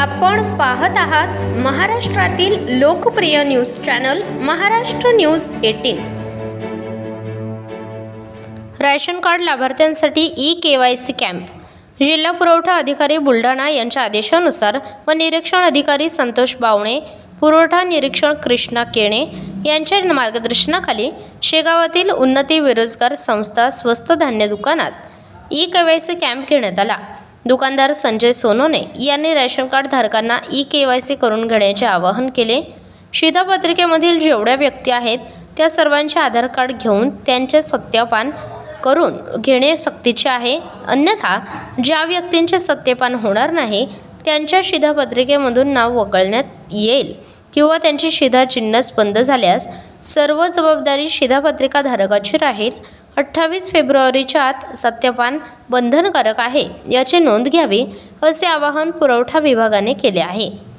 आपण पाहत आहात महाराष्ट्रातील लोकप्रिय news channel Maharashtra news eighteen. Ration card लाभार्थ्यांसाठी E K Y C camp. जिल्हा पुरवठा अधिकारी बुलढाणा यांच्या आदेशानुसार व निरीक्षण अधिकारी संतोष बावणे पुरवठा निरीक्षण कृष्णा केणे यांच्या मार्गदर्शनाखाली शेगावातील उन्नती बेरोजगार संस्था स्वस्त धान्य दुकानात E K Y C camp घेण्यात आला. दुकानदार संजय सोनोने यांनी रेशन कार्ड धारकांना ई के वाय सी करून घेण्याचे आवाहन केले. शिधापत्रिकेमधील जेवढ्या व्यक्ती आहेत त्या सर्वांचे आधार कार्ड घेऊन त्यांचे सत्यापान करून घेणे सक्तीचे आहे. अन्यथा ज्या व्यक्तींचे सत्यपान होणार नाही त्यांच्या शिधापत्रिकेमधून नाव वगळण्यात येईल किंवा त्यांची शिधा चिन्हच बंद झाल्यास सर्व जबाबदारी शिधापत्रिकाधारकाची राहील. अठ्ठावीस फेब्रुवारीच्या आत सत्यपान बंधनकारक आहे. याची नोंद घ्यावी असे आवाहन पुरवठा विभागाने केले आहे.